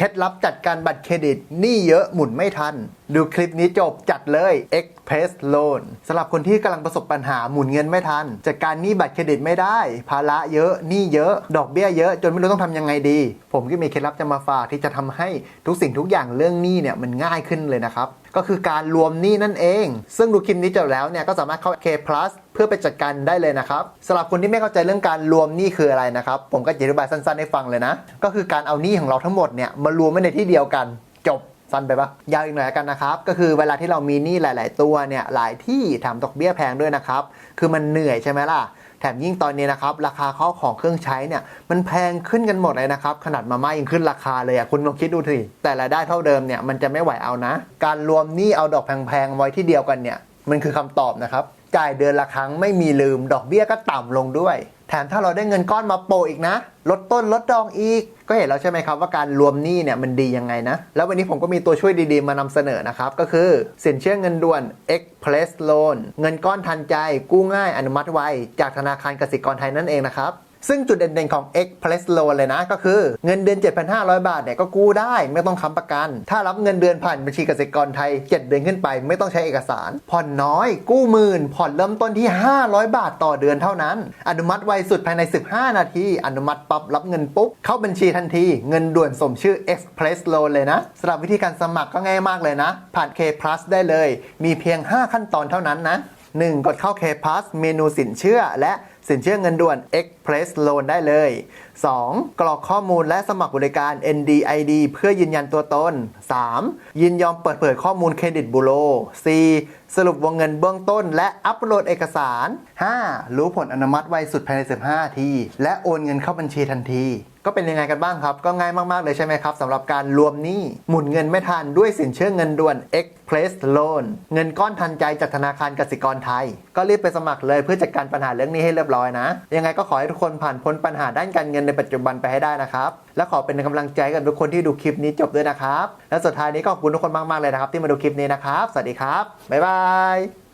เคล็ดลับจัดการบัตรเครดิตหนี้เยอะหมุนไม่ทัน ดูคลิปนี้จบจัดเลย Express Loan สำหรับคนที่กำลังประสบปัญหาหมุนเงินไม่ทัน จัดการหนี้บัตรเครดิตไม่ได้ ภาระเยอะหนี้เยอะ ดอกเบี้ยเยอะจนไม่รู้ต้องทำยังไงดี ผมก็มีเคล็ดลับจะมาฝากที่จะทำให้ทุกสิ่งทุกอย่างเรื่องหนี้เนี่ยมันง่ายขึ้นเลยนะครับก็คือการรวมหนี้นั่นเอง ซึ่งดูคลิปนี้จบแล้วเนี่ยก็สามารถเข้า K Plus พื่อไปจัดการได้เลยนะครับสำหรับคนที่ไม่เข้าใจเรื่องการรวมหนี้คืออะไรนะครับ ผมก็จะอธิบายสั้นๆให้ฟังเลยนะ ก็คือการเอาหนี้ของเราทั้งหมดเนี่ยมารวมไว้ในที่เดียวกันจบสั้นไปปะยาวอีกหน่อยกันนะครับ ก็คือเวลาที่เรามีหนี้หลาย ๆ ตัวเนี่ยหลายที่แถมดอกเบี้ยแพงด้วยนะครับ คือมันเหนื่อยใช่ไหมล่ะ แถมยิ่งตอนนี้นะครับ ราคาข้าวของเครื่องใช้เนี่ยมันแพงขึ้นกันหมดเลยนะครับ ขนาดมาม่ายังขึ้นราคาเลยอะคุณลองคิดดูสิแต่รายได้เท่าเดิมเนี่ยมันจะไม่ไหวเอานะ การรวมหนี้เอาดอกแพง ๆ ไว้ที่เดียวกันเนี่ย มันคือคำตอบนะครับ จ่ายเดือนละครั้งไม่มีลืม ดอกเบี้ยก็ต่ำลงด้วย แถมถ้าเราได้เงินก้อนมาโปะอีกนะ ลดต้นลดดองอีก ก็เห็นแล้วใช่ไหมครับว่าการรวมหนี้เนี่ยมันดียังไงนะ แล้ววันนี้ผมก็มีตัวช่วยดีๆ มานำเสนอนะครับ ก็คือสินเชื่อเงินด่วน Express Loan เงินก้อนทันใจ กู้ง่ายอนุมัติไวจากธนาคารกสิกรไทยนั่นเองนะครับ ซึ่งจุดเด่นๆของ Express Loan เลยนะ ก็คือเงินเดือน 7,500 บาทเนี่ยก็กู้ได้ไม่ต้องค้ำประกัน ถ้ารับเงินเดือนผ่านบัญชีกสิกรไทย 7 เดือนขึ้นไปไม่ต้องใช้เอกสาร ผ่อนน้อย กู้หมื่น ผ่อนเริ่มต้นที่ 500 บาทต่อเดือนเท่านั้น อนุมัติไวสุดภายใน 15 นาที อนุมัติปั๊บรับเงินปุ๊บเข้าบัญชีทันที เงินด่วนสมชื่อ Express Loan เลยนะสำหรับวิธีการสมัครก็ง่ายมากเลยนะ ผ่าน K Plus ได้เลย มีเพียง 5 ขั้นตอนเท่านั้นนะ 1. กดเข้า K Plus เมนูสินเชื่อและ สินเชื่อเงินด่วน Express Loan ได้เลย 2. กรอกข้อมูลและสมัครบริการ NDID เพื่อยืนยันตัวตน 3. ยินยอมเปิดเผยข้อมูลเครดิตบูโร 4. สรุปวงเงินเบื้องต้น และอัปโหลดเอกสาร 5. รู้ผลอนุมัติไวสุดภายใน 15นาที และโอนเงินเข้าบัญชีทันที ก็เป็นยังไงกันบ้างครับ ก็ง่ายมาก ๆ เลยใช่ไหมครับสำหรับการรวมหนี้หมุนเงินไม่ทันด้วยสินเชื่อเงินด่วน Express Loan เงินก้อนทันใจจากธนาคารกสิกรไทย ก็รีบไปสมัครเลยเพื่อจัดการปัญหาเรื่องนี้ให้เรียบร้อยนะ ยังไงก็ขอให้ทุกคนผ่านพ้นปัญหาด้านการเงินในปัจจุบันไปให้ได้นะครับและขอเป็นกำลังใจกับทุกคนที่ดูคลิปนี้จบด้วยนะครับและสุดท้ายนี้ก็ขอบคุณทุกคนมากๆเลยนะครับ ที่มาดูคลิปนี้นะครับ สวัสดีครับ บ๊ายบาย